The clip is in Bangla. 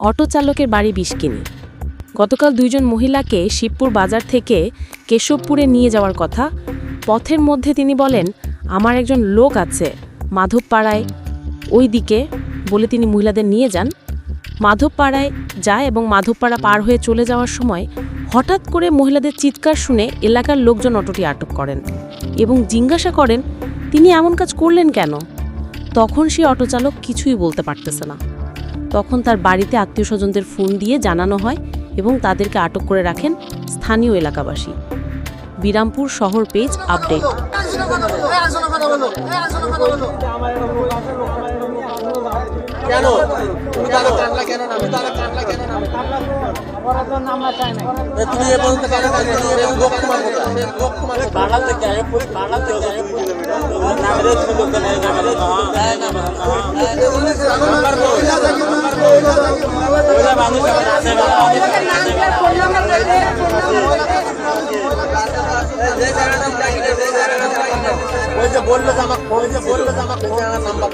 অটো চালকের বাড়ি বিষকিনি। গতকাল দুইজন মহিলাকে শিবপুর বাজার থেকে কেশবপুরে নিয়ে যাওয়ার কথা। পথের মধ্যে তিনি বলেন, আমার একজন লোক আছে, মাধবপাড়ায়। ওই দিকে বলে তিনি মহিলাদের নিয়ে যান। মাধবপাড়ায় যায় এবং মাধবপাড়া পার হয়ে চলে যাওয়ার সময় হঠাৎ করে মহিলাদের চিৎকার শুনে এলাকার লোকজন অটোটি আটক করেন এবং জিজ্ঞাসা করেন, তিনি এমন কাজ করলেন কেন? তখন সে অটোচালক কিছুই বলতে পারতেছে না। তখন তার বাড়িতে আত্মীয় স্বজনদের ফোন দিয়ে জানানো হয় এবং তাদেরকে আটক করে রাখেন স্থানীয় এলাকাবাসী। বিরামপুর শহর পেজ আপডেট। ওই যে বলল আমার ওই যে বলল আমার আমাকে নাম্বার